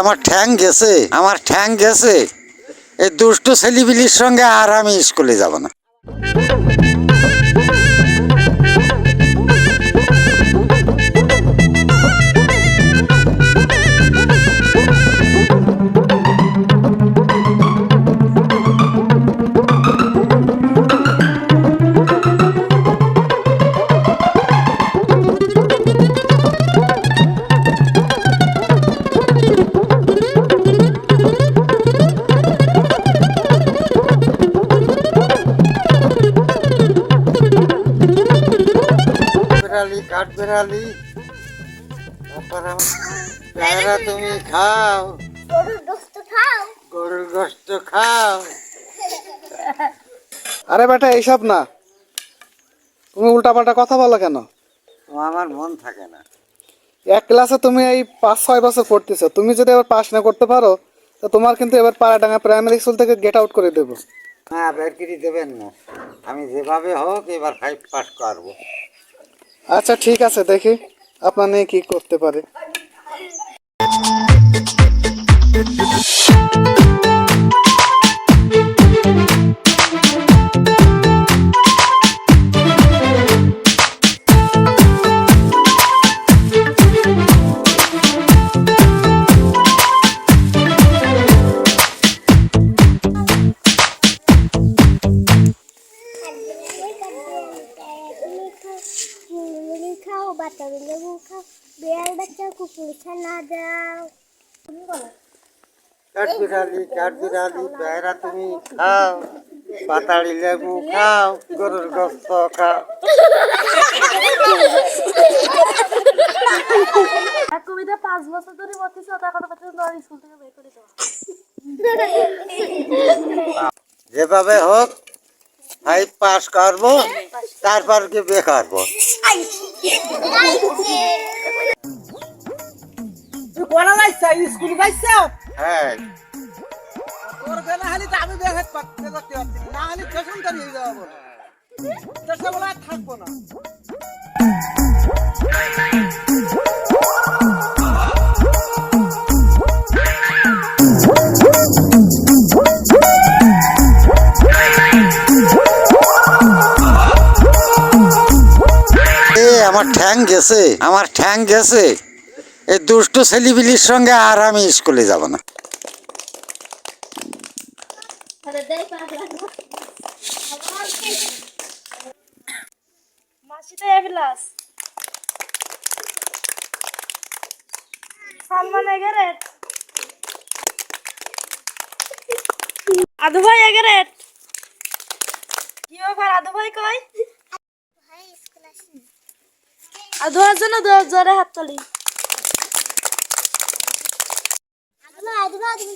আমার ঠ্যাং গেছে, আমার ঠ্যাং গেছে। এই দুষ্টু ছেলিবিলির সঙ্গে আর আমি স্কুলে যাব না। বেড়ালি কাঠ বেড়ালি। তারপর আমার পেয়ারা তুমি খাও। গরুর গোস্ত খাও? আরে বেটা এইসব না। তুমি উল্টাপাল্টা কথা বলো কেন? আমার মন থাকে না। এক ক্লাসে তুমি এই পাঁচ ছয় বছর পড়তেছো। তুমি যদি এবার পাস না করতে পারো তো তোমার কিন্তু এবার পাড়াডাঙ্গা প্রাইমারি স্কুল থেকে গেট আউট করে দেবো। হ্যাঁ বের করে দেবেন না। আমি যেভাবে হোক এবার ফাইভ পাস করব। আচ্ছা ঠিক আছে দেখি আপনার নিয়ে কি করতে পারে লেবু খাও বিড়াল বাচ্চা কুকুর ছানা দাও তুমি বলো কাঠ বিড়ালি কাঠ বিড়ালি পেয়ারা তুমি খাও পাতাড়ি লেবু খাও গরুর গোস্ত খাও। কবিতা পাঁচ বছর ধরে পড়তেছে ওটা এখনও পর্যন্ত আর স্কুল থেকে বের করে দেওয়া যেভাবে হোক ফাইভ পাস করব তারপর কি বিয়ে করব হ্যাঁ। তোর আমি বের করতে পারছি না। হলে দেশন তো নিয়ে যাব দেশে থাকব না। আমার ঠ্যাং গেছে আমার ঠ্যাং গেছে। এই দুষ্টু ছেলিবিলির সঙ্গে আর আমি স্কুলে যাব না। আদু ভাই এগারেট কি ব্যাপার আদু ভাই কই ভাই স্কুল আসেন। আদু ভাইয়ের জন্য দু- জোরে হাত তালি। আদমা আদমা তুমি